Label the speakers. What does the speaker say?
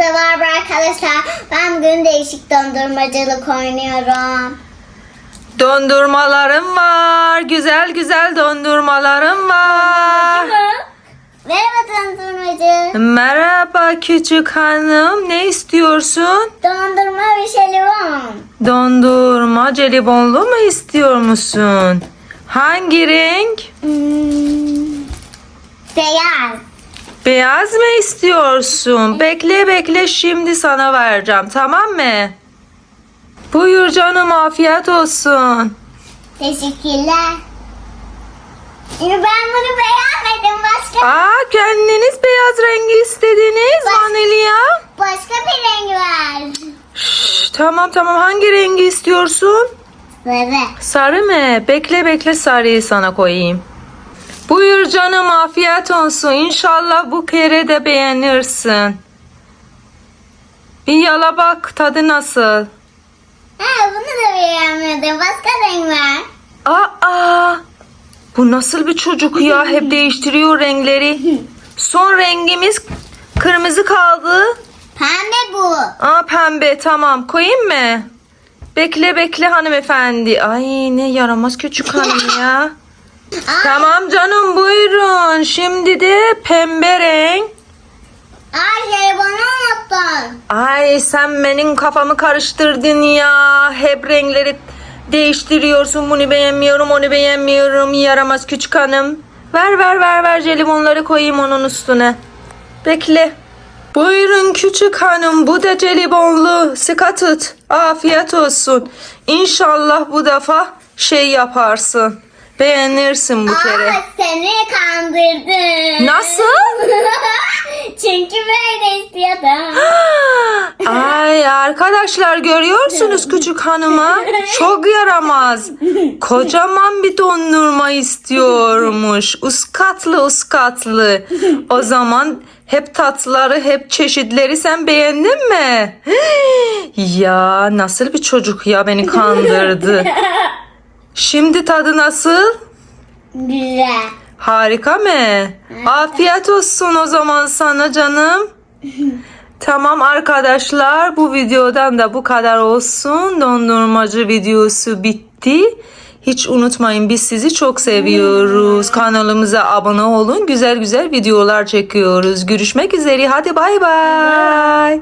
Speaker 1: merhaba arkadaşlar. Ben bugün değişik dondurmacılık oynuyorum.
Speaker 2: Dondurmalarım var. Güzel güzel dondurmalarım var.
Speaker 1: Merhaba dondurmacı.
Speaker 2: Merhaba küçük hanım. Ne istiyorsun?
Speaker 1: Dondurma ve şelibon.
Speaker 2: Dondurma jelibonlu mu istiyor musun? Hangi renk?
Speaker 1: Hmm, beyaz.
Speaker 2: Beyaz mı istiyorsun? Bekle bekle şimdi sana vereceğim tamam mı? Buyur canım afiyet olsun.
Speaker 1: Teşekkürler. Ee, Ben bunu beğenmedim. Başka
Speaker 2: Aa kendiniz beyaz rengi istediniz
Speaker 1: Bak-
Speaker 2: vanilya.
Speaker 1: başka bir renk var.
Speaker 2: Şş, tamam tamam hangi rengi istiyorsun?
Speaker 1: Sarı.
Speaker 2: Sarı mı? Bekle bekle sarıyı sana koyayım. Buyur canım afiyet olsun. İnşallah bu kere de beğenirsin. Bir yala bak tadı nasıl?
Speaker 1: Ha bunu da beğenmedim. Başka renk var.
Speaker 2: Aa, bu nasıl bir çocuk ya? Hep değiştiriyor renkleri. Son rengimiz kırmızı kaldı.
Speaker 1: Pembe bu.
Speaker 2: Aa pembe tamam koyayım mı? Bekle bekle hanımefendi. Ay ne yaramaz küçük hanım ya. Tamam canım buyurun. Şimdi de pembe renk.
Speaker 1: Aa şelibonu unuttun.
Speaker 2: Ay sen benim kafamı karıştırdın ya. Hep renkleri değiştiriyorsun. Bunu beğenmiyorum, onu beğenmiyorum. Yaramaz küçük hanım. Ver ver ver ver jelibonları koyayım onun üstüne. Bekle. Buyurun küçük hanım bu da jelibonlu. Sıkı tut. Afiyet olsun. İnşallah bu defa şey yaparsın. Beğenirsin bu kere.
Speaker 1: Aa seni kandırdım.
Speaker 2: Nasıl?
Speaker 1: Çünkü böyle istiyordum.
Speaker 2: Ay arkadaşlar görüyorsunuz küçük hanıma çok yaramaz. Kocaman bir dondurma istiyormuş. Uskatlı uskatlı. O zaman hep tatlıları hep çeşitleri sen beğendin mi? Ya nasıl bir çocuk ya beni kandırdı. Şimdi tadı nasıl?
Speaker 1: Güzel.
Speaker 2: Harika mı? Afiyet olsun o zaman sana canım. Tamam arkadaşlar bu videodan da bu kadar olsun. Dondurmacı videosu bitti. Hiç unutmayın biz sizi çok seviyoruz. Kanalımıza abone olun. Güzel güzel videolar çekiyoruz. Görüşmek üzere. Hadi bay bay.